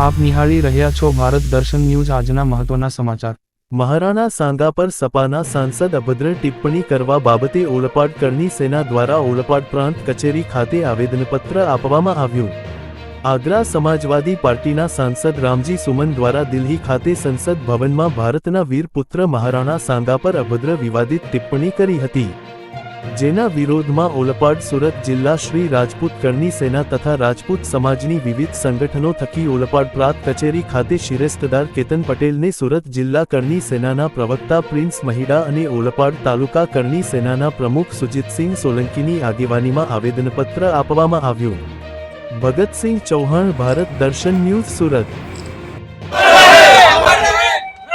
આપ નિહાળી રહ્યા છો ભારત દર્શન ન્યૂઝ આજના મહત્વના સમાચાર. મહારાણા સાંગા પર સપાના સાંસદ અભદ્ર ટિપ્પણી કરવા બાબતે ઓલપાડ કરની સેના દ્વારા ઓલપાડ પ્રાંત કચેરી ખાતે આવેદનપત્ર આપવામાં આવ્યું. આગ્રા સમાજવાદી પાર્ટીના સાંસદ રામજી સુમન દ્વારા દિલ્હી ખાતે સંસદ ભવનમાં ભારતના વીરપુત્ર મહારાણા સાંગા પર અભદ્ર વિવાદિત ટિપ્પણી કરી હતી. જેના વિરોધમાં ઓલપાડ સુરત જિલ્લા શ્રી રાજપૂત કરની સેના તથા રાજપૂત સમાજની વિવિધ સંગઠનો થકી ઓલપાડ પ્રાંત કચેરી ખાતે શિરેસ્તદાર કેતન પટેલને સુરત જિલ્લા કરની સેનાના પ્રવક્તા પ્રિન્સ મહિડા અને ઓલપાડ તાલુકા કરની સેનાના પ્રમુખ સુજીતસિંહ સોલંકીની આગેવાનીમાં આવેદનપત્ર આપવામાં આવ્યું. ભગતસિંહ ચૌહાણ, ભારત દર્શન ન્યૂઝ, સુરત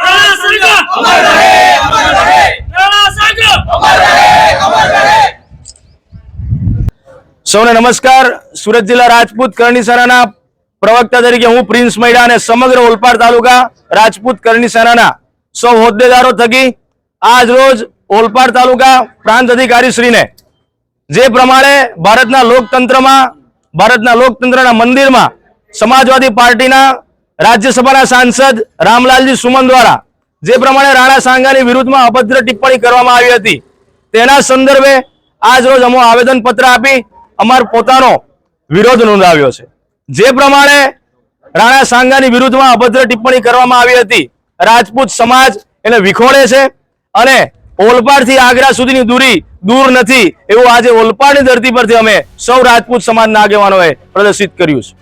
રાણા સંઘ અમર રહે અમર રહે રાણા સંઘ અમર રહે અમર રહે સૌને નમસ્કાર. સુરત જિલ્લા રાજપૂત કરણીસરાના પ્રવક્તા તરીકે હું પ્રિન્સ મૈડા અને સમગ્ર ઓલપાડ તાલુકા રાજપૂત કરણીસરાના સૌ હોદ્દેદારો થકી આજ રોજ ઓલપાડ તાલુકા પ્રાંત અધિકારી શ્રીને જે પ્રમાણે ભારતના લોકતંત્રમાં, ભારતના લોકતંત્રના મંદિરમાં સમાજવાદી પાર્ટીના રાજ્યસભાના સાંસદ રામલાલજી સુમન દ્વારા જે પ્રમાણે રાણા સાંગાની વિરુદ્ધમાં અભદ્ર ટિપ્પણી કરવામાં આવી હતી, તેના સંદર્ભે આજ રોજ અમો આવેદન પત્ર આપી અમાર પોતાનો વિરોધ નોંધાવ્યો છે. જે પ્રમાણે રાણા સાંગાની વિરુદ્ધમાં અભદ્ર ટિપ્પણી કરવામાં આવી હતી, રાજપૂત સમાજ એને વિખોડે છે અને ઓલપાડથી આગ્રા સુધીની દૂરી દૂર નથી એવું આજે ઓલપાડની ધરતી પરથી અમે સૌ રાજપૂત સમાજના આગેવાનોએ પ્રદર્શિત કર્યું છે.